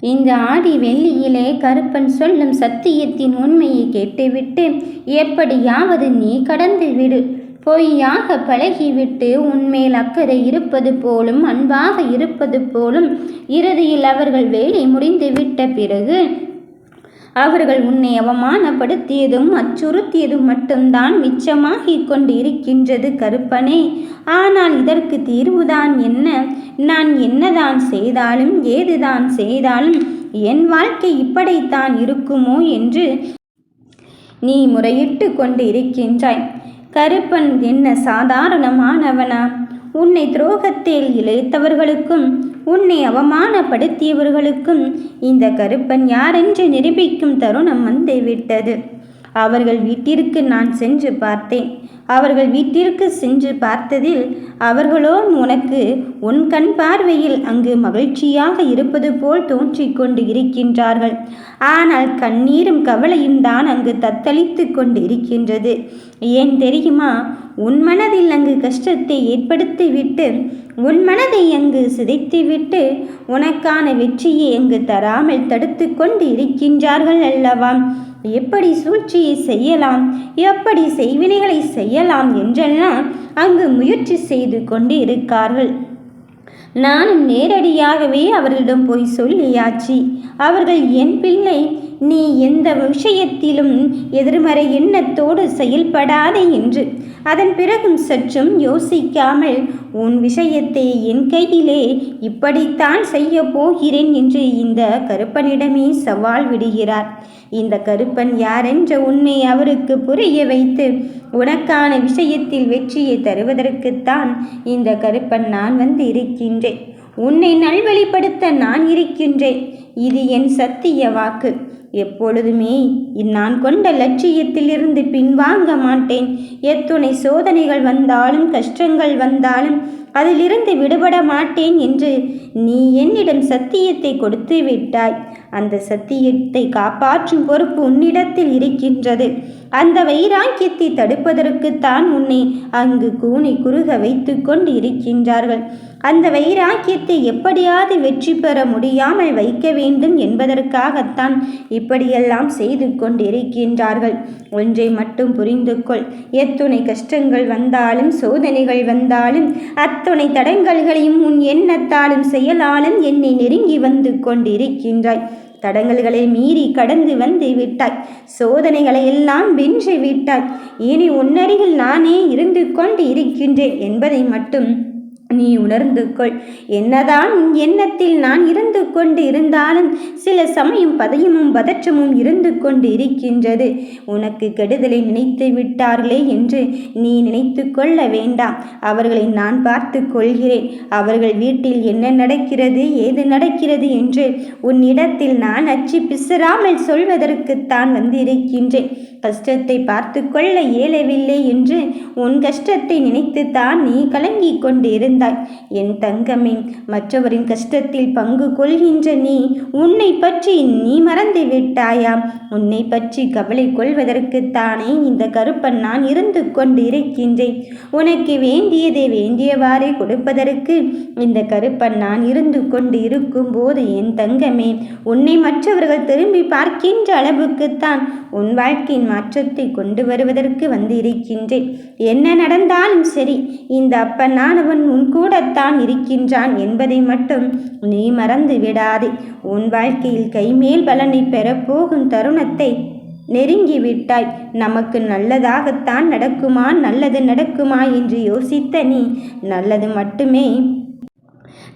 இந்த ஆடி வெள்ளியிலே கருப்பன் சொல்லும் சத்தியத்தின் உண்மையை கேட்டுவிட்டு எப்படியாவது நீ கடந்து விடு. பொய்யாக பழகிவிட்டு உன்மேல் அக்கறை இருப்பது போலும் அன்பாக இருப்பது போலும் இறுதியில் அவர்கள் வேலை முடிந்துவிட்ட பிறகு அவர்கள் உன்னை அவமானப்படுத்தியதும் அச்சுறுத்தியதும் மட்டும்தான் மிச்சமாகிக் கொண்டு இருக்கின்றது கருப்பனே. ஆனால் இதற்கு தீர்வுதான் என்ன? நான் என்னதான் செய்தாலும் ஏதுதான் செய்தாலும் என் வாழ்க்கை இப்படித்தான் இருக்குமோ என்று நீ முறையிட்டு கொண்டு இருக்கின்றாய் கருப்பன் என்ன சாதாரணமானவனா? உன்னை துரோகத்தில் இழைத்தவர்களுக்கும் உன்னை அவமானப்படுத்தியவர்களுக்கும் இந்த கருப்பன் யாரென்று நிரூபிக்கும் தருணம் வந்துவிட்டது அவர்கள் வீட்டிற்கு நான் சென்று பார்த்தேன். அவர்கள் வீட்டிற்கு சென்று பார்த்ததில் அவர்களோ உனக்கு உன் கண் பார்வையில் அங்கு மகிழ்ச்சியாக இருப்பது போல் தோன்றிக் கொண்டு இருக்கின்றார்கள். ஆனால் கண்ணீரும் கவலையும் தான் அங்கு தத்தளித்து கொண்டு இருக்கின்றது. ஏன் தெரியுமா? உன் மனதில் அங்கு கஷ்டத்தை ஏற்படுத்திவிட்டு உன் மனதை அங்கு சிதைத்துவிட்டு உனக்கான வெற்றியை அங்கு தராமல் தடுத்து கொண்டு இருக்கின்றார்கள் அல்லவா? எப்படி சூழ்ச்சியை செய்யலாம்? எப்படி செய்வினைகளை செய்யலாம் என்றெல்லாம் அங்கு முயற்சி செய்து கொண்டு இருக்கார்கள். நானும் நேரடியாகவே அவர்களிடம் போய் சொல்லியாச்சு. அவர்கள் என் பிள்ளை நீ எந்த விஷயத்திலும் எதிர்மறை எண்ணத்தோடு செயல்படாதே என்று அதன் பிறகும் சற்றும் யோசிக்காமல் உன் விஷயத்தை என் கையிலே இப்படித்தான் செய்ய போகிறேன் என்று இந்த கருப்பனிடமே சவால் விடுகிறார். இந்த கருப்பன் யாரென்ற உண்மை அவருக்கு புரிய வைத்து உனக்கான விஷயத்தில் வெற்றியை தருவதற்குத்தான் இந்த கருப்பன் நான் வந்து இருக்கின்றேன் உன்னை நல்வழிப்படுத்த நான் இருக்கின்றேன். இது என் சத்திய வாக்கு. எப்பொழுதுமே நான் கொண்ட லட்சியத்திலிருந்து பின்வாங்க மாட்டேன். எத்துணை சோதனைகள் வந்தாலும் கஷ்டங்கள் வந்தாலும் அதிலிருந்து விடுபட மாட்டேன் என்று நீ என்னிடம் சத்தியத்தை கொடுத்து விட்டாய். அந்த சத்தியத்தை காப்பாற்றும் பொறுப்பு உன்னிடத்தில் இருக்கின்றது. அந்த வைராக்கியத்தை தடுப்பதற்குத்தான் உன்னை அங்கு கூனி குறுக வைத்து கொண்டு இருக்கின்றார்கள் அந்த வைராக்கியத்தை எப்படியாவது வெற்றி பெற முடியாமல் வைக்க வேண்டும் என்பதற்காகத்தான் இப்படியெல்லாம் செய்து கொண்டிருக்கின்றார்கள். ஒன்றை மட்டும் புரிந்து கொள். எத்துணை கஷ்டங்கள் வந்தாலும் சோதனைகள் வந்தாலும் அத்துணை தடங்கல்களையும் உன் எண்ணத்தாலும் செயலாலும் என்னை நெருங்கி வந்து கொண்டிருக்கின்றாய். தடங்கல்களை மீறி கடந்து வந்து விட்டாய். சோதனைகளை எல்லாம் வென்று விட்டாய். இனி உன்னருகில் நானே இருந்து கொண்டு இருக்கின்றேன் என்பதை மட்டும் நீ உணர்ந்து கொள். என்னதான் எண்ணத்தில் நான் இருந்து கொண்டு இருந்தாலும் சில சமயம் பதயமும் பதற்றமும் இருந்து கொண்டு இருக்கின்றது. உனக்கு கெடுதலை நினைத்து விட்டார்களே என்று நீ நினைத்து கொள்ள வேண்டாம். அவர்களை நான் பார்த்து கொள்கிறேன். அவர்கள் வீட்டில் என்ன நடக்கிறது ஏது நடக்கிறது என்று உன்னிடத்தில் நான் அச்சு பிசராமல் சொல்வதற்குத்தான் வந்திருக்கின்றேன். கஷ்டத்தை பார்த்து கொள்ள இயலவில்லை என்று உன் கஷ்டத்தை நினைத்துத்தான் நீ கலங்கிக் இருந்தாய். என் தங்கமே மற்றவரின் கஷ்டத்தில் பங்கு கொள்கின்ற நீ உன்னை பற்றி நீ மறந்து விட்டாயாம் உன்னை பற்றி கவலை கொள்வதற்குத்தானே இந்த கருப்பன் நான் இருந்து கொண்டு இருக்கின்றேன் உனக்கு வேண்டியதை வேண்டியவாறே கொடுப்பதற்கு இந்த கருப்பன் நான் இருந்து கொண்டு இருக்கும்போது என் தங்கமே உன்னை மற்றவர்கள் திரும்பி பார்க்கின்ற அளவுக்குத்தான் உன் வாழ்க்கையின் மாற்றத்தை கொண்டு வருவதற்கு வந்து இருக்கின்றேன் என்ன நடந்தாலும் சரி இந்த அப்பனானவன் உன் கூடத்தான் இருக்கின்றான் என்பதை மட்டும் நீ மறந்து விடாதே. உன் வாழ்க்கையில் கைமேல் பலனை பெறப்போகும் தருணத்தை நெருங்கி விட்டாய். நமக்கு நல்லதாகத்தான் நடக்குமா நல்லது நடக்குமா என்று யோசித்த நீ நல்லது மட்டுமே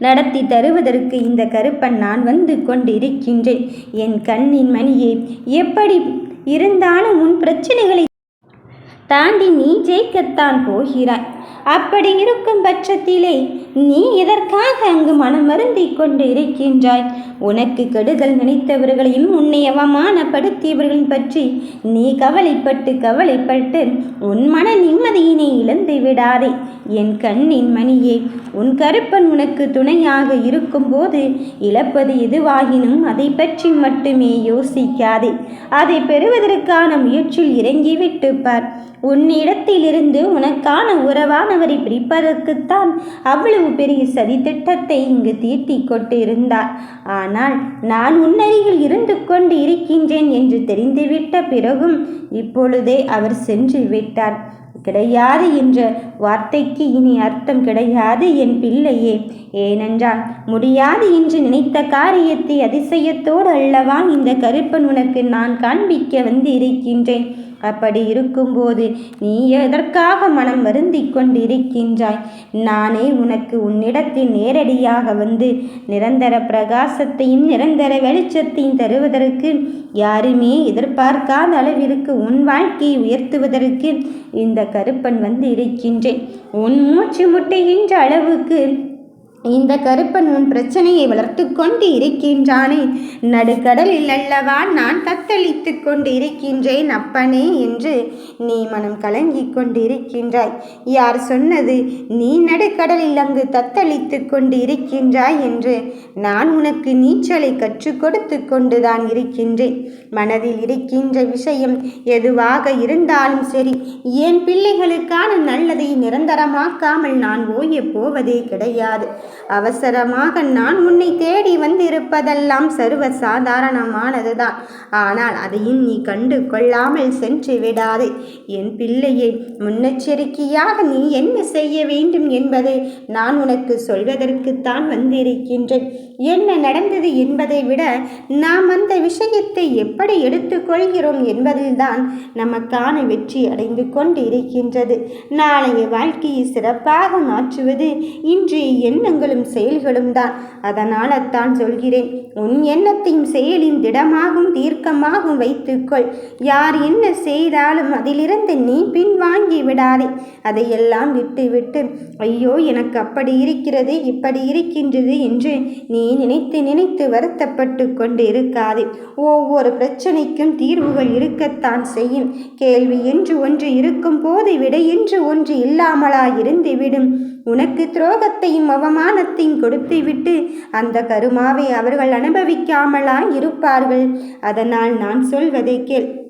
நடத்தி தருவதற்கு இந்த கருப்பன் நான் வந்து கொண்டிருக்கின்றேன். என் கண்ணின் மணியை எப்படி இருந்தாலும் உன் பிரச்சனைகளை தாண்டி நீ ஜெயிக்கத்தான் போகிறாய். அப்படி இருக்கும் பட்சத்திலே நீ எதற்காக அங்கு மனமருந்தி கொண்டு இருக்கின்றாய்? உனக்கு கெடுதல் நினைத்தவர்களையும் உன்னை அவமானப்படுத்தியவர்கள் பற்றி நீ கவலைப்பட்டு கவலைப்பட்டு உன் மன நிம்மதியினை இழந்து விடாதே. என் கண்ணின் மணியே உன் கருப்பன் உனக்கு துணையாக இருக்கும்போது இழப்பது எதுவாகினும் அதை பற்றி மட்டுமே யோசிக்காதே. அதை பெறுவதற்கான முயற்சியில் இறங்கிவிட்டு பார். உன்னிடத்திலிருந்து உனக்கான உறவானவரை பிரிப்பதற்குத்தான் அவ்வளவு பெரிய சதித்திட்டத்தை இங்கு தீட்டிக் கொண்டு இருந்தார் ஆனால் நான் உன்னருகில் இருந்து கொண்டு இருக்கின்றேன் என்று தெரிந்துவிட்ட பிறகும் இப்பொழுதே அவர் சென்று விட்டார். கிடையாது என்ற வார்த்தைக்கு இனி அர்த்தம் கிடையாது என் பிள்ளையே. ஏனென்றால் முடியாது என்று நினைத்த காரியத்தை அதிசயத்தோடு அல்லவா இந்த கருப்பன் உனக்கு நான் காண்பிக்க வந்து இருக்கின்றேன் அப்படி இருக்கும்போது நீ எதற்காக மனம் வருந்தி கொண்டிருக்கின்றாய்? நானே உனக்கு உன்னிடத்தில் நேரடியாக வந்து நிரந்தர பிரகாசத்தையும் நிரந்தர வெளிச்சத்தையும் தருவதற்கு யாருமே எதிர்பார்க்காத அளவிற்கு உன் வாழ்க்கையை உயர்த்துவதற்கு இந்த கருப்பன் வந்து இருக்கின்றேன். உன் மூச்சு முட்டுகின்ற அளவுக்கு இந்த கருப்பன் உன் பிரச்சனையை வளர்த்து கொண்டு இருக்கின்றானே. நடுக்கடலில் அல்லவா நான் தத்தளித்து கொண்டு இருக்கின்றேன் அப்பனே என்று நீ மனம் கலங்கி கொண்டு இருக்கின்றாய் யார் சொன்னது? நீ நடுக்கடலில் அங்கு தத்தளித்து கொண்டு இருக்கின்றாய் என்று நான் உனக்கு நீச்சலை கற்றுக் கொடுத்து கொண்டுதான் இருக்கின்றேன். மனதில் இருக்கின்ற விஷயம் எதுவாக இருந்தாலும் சரி என் பிள்ளைகளுக்கான நல்லதை நிரந்தரமாக்காமல் நான் ஓய போவதே கிடையாது. அவசரமாக நான் உன்னை தேடி வந்திருப்பதெல்லாம் சர்வ சாதாரணமானதுதான் ஆனால் அதையும் நீ கண்டு கொள்ளாமல் சென்று விடாதே. என் பிள்ளையை முன்னெச்சரிக்கையாக நீ என்ன செய்ய வேண்டும் என்பதை நான் உனக்கு சொல்வதற்குத்தான் வந்திருக்கின்றேன். என்ன நடந்தது என்பதை விட நாம் அந்த விஷயத்தை எப்படி எடுத்துக்கொள்கிறோம் என்பதில்தான் நமக்கான வெற்றி அடைந்து கொண்டு இருக்கின்றது நாளைய வாழ்க்கையை சிறப்பாக மாற்றுவது இன்றைய எண்ணங்களும் செயல்களும் தான். அதனால் தான் சொல்கிறேன் உன் எண்ணத்தையும் செயலின் திடமாகவும் தீர்க்கமாகவும் வைத்துக்கொள். யார் என்ன செய்தாலும் அதிலிருந்து நீ பின்வாங்கி விடாதே. அதையெல்லாம் விட்டு விட்டு ஐயோ எனக்கு அப்படி இருக்கிறது இப்படி இருக்கின்றது என்று நீ நினைத்து நினைத்து வருத்தப்பட்டு கொண்டு இருக்காதே ஒவ்வொரு பிரச்சனைக்கும் தீர்வுகள் இருக்கத்தான் செய்யும். கேள்வி என்று ஒன்று இருக்கும் போது விடை என்று ஒன்று இல்லாமலா இருந்துவிடும். உனக்கு துரோகத்தையும் அவமானத்தையும் கொடுத்துவிட்டு அந்த கருமாவை அவர்கள் அனுபவிக்காமலா இருப்பார்கள் அதனால் நான் சொல்வதை கேள்.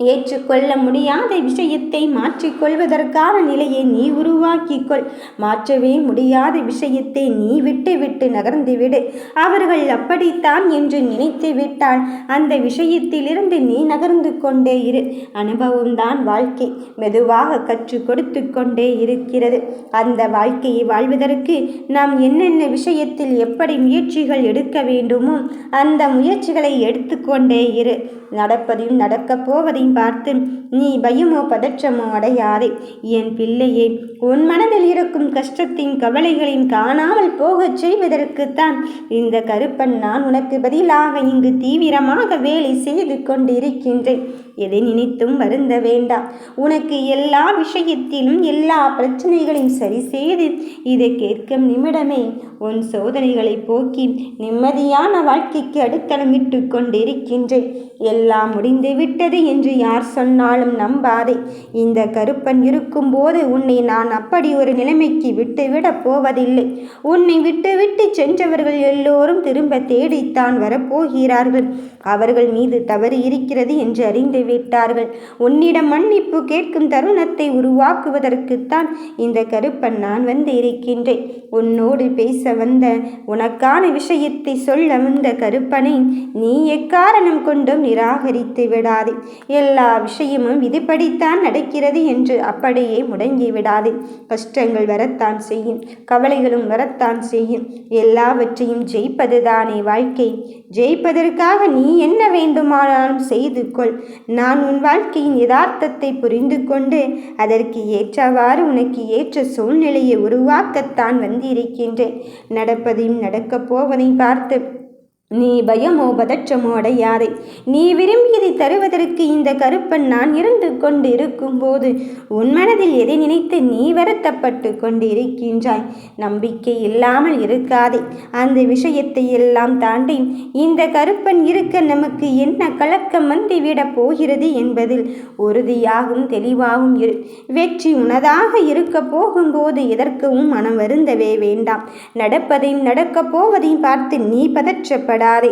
ஏற்றுக்கொள்ள முடியாத விஷயத்தை மாற்றிக்கொள்வதற்கான நிலையை நீ உருவாக்கிக்கொள். மாற்றவே முடியாத விஷயத்தை நீ விட்டு விட்டு நகர்ந்துவிடு. அவர்கள் அப்படித்தான் என்று நினைத்து விட்டால் அந்த விஷயத்திலிருந்து நீ நகர்ந்து கொண்டே இரு. அனுபவம்தான் வாழ்க்கை. மெதுவாக கற்றுக் கொடுத்து கொண்டே இருக்கிறது. அந்த வாழ்க்கையை வாழ்வதற்கு நாம் என்னென்ன விஷயத்தில் எப்படி முயற்சிகள் எடுக்க வேண்டுமோ அந்த முயற்சிகளை எடுத்துக்கொண்டே இரு. நடப்பதையும் நடக்கப் போவதையும் பார்த்து நீ பயமோ பதற்றமோ அடையாதே. என் பிள்ளையே உன் மனதில் இருக்கும் கஷ்டத்தின் கவலைகளையும் காணாமல் போகச் செய்வதற்குத்தான் இந்த கருப்பன் நான் உனக்கு பதிலாக இங்கு தீவிரமாக வேலை செய்து கொண்டிருக்கின்றேன். எதை நினைத்தும் வருந்த வேண்டாம். உனக்கு எல்லா விஷயத்திலும் எல்லா பிரச்சனைகளையும் சரி செய்து இதை கேட்கும் நிமிடமே உன் சோதனைகளை போக்கி நிம்மதியான வாழ்க்கைக்கு அடித்தளமிட்டு கொண்டிருக்கின்றேன். எல்லாம் முடிந்து விட்டது என்று யார் சொன்னாலும் நம்பாதே. இந்த கருப்பன் இருக்கும்போது உன்னை நான் அப்படி ஒரு நிலைமைக்கு விட்டுவிடப் போவதில்லை. உன்னை விட்டுவிட்டு சென்றவர்கள் எல்லோரும் திரும்ப தேடித்தான் வரப்போகிறார்கள் அவர்கள் மீது தவறு இருக்கிறது என்று அறிந்து விட்டார்கள். உன்னிடம் மன்னிப்பு கேட்கும் தருணத்தை உருவாக்குவதற்குத்தான் இந்த கருப்பன் நான் வந்து இருக்கின்றேன். உன்னோடு பேச வந்த உனக்கான விஷயத்தை சொல்ல வந்த கருப்பனை நீ எக்காரணம் கொண்டும் நிராகரித்து விடாதே. எல்லா விஷயமும் விதிப்படித்தான் நடக்கிறது என்று அப்படியே முடங்கி விடாதே. கஷ்டங்கள் வரத்தான் செய்யும் கவலைகளும் வரத்தான் செய்யும். எல்லாவற்றையும் ஜெயிப்பதுதானே வாழ்க்கை. ஜெயிப்பதற்காக நீ என்ன வேண்டுமானாலும் செய்து கொள். நான் உன் வாழ்க்கையின் யதார்த்தத்தை புரிந்து கொண்டு அதற்கு ஏற்றவாறு உனக்கு ஏற்ற சூழ்நிலையை உருவாக்கத்தான் வந்திருக்கின்றேன். நடப்பதையும் நடக்கப் போவதையும் பார்த்து நீ பயமோ பதற்றமோ அடையாதே நீ விரும்பியதை தருவதற்கு இந்த கருப்பன் நான் இருந்து கொண்டு இருக்கும்போது உன் மனதில் எதை நினைத்து நீ வருத்தப்பட்டு கொண்டு இருக்கின்றாய் நம்பிக்கை இல்லாமல் இருக்காதே. அந்த விஷயத்தை எல்லாம் தாண்டி இந்த கருப்பன் இருக்க நமக்கு என்ன கலக்கம் வந்துவிடப் போகிறது என்பதில் உறுதியாகவும் தெளிவாகவும் இரு. வெற்றி உனதாக இருக்க போகும்போது எதற்கவும் மனம் வருந்தவே வேண்டாம். நடப்பதையும் நடக்கப் போவதையும் பார்த்து நீ பதற்றப்பட அச்சப்படாதே.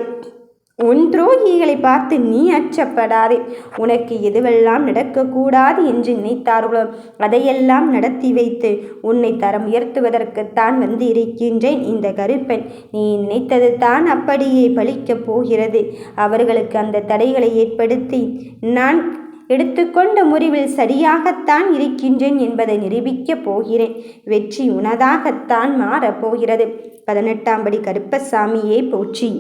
உன் துரோகிகளை பார்த்து நீ அச்சப்படாதே. உனக்கு எதுவெல்லாம் நடக்கக்கூடாது என்று நினைத்தார்களோ அதையெல்லாம் நடத்தி வைத்து உன்னை தரம் உயர்த்துவதற்குத்தான் வந்து இருக்கின்றேன் இந்த கருப்பன் நீ நினைத்தது தான் அப்படியே பலிக்கப் போகிறது. அவர்களுக்கு அந்த தடைகளை ஏற்படுத்தி நான் எடுத்துக்கொண்ட முறிவில் சரியாகத்தான் இருக்கின்றேன் என்பதை நிரூபிக்கப் போகிறேன். வெற்றி உனதாகத்தான் மாறப்போகிறது பதினெட்டாம் படி கருப்பசாமியே போற்றி.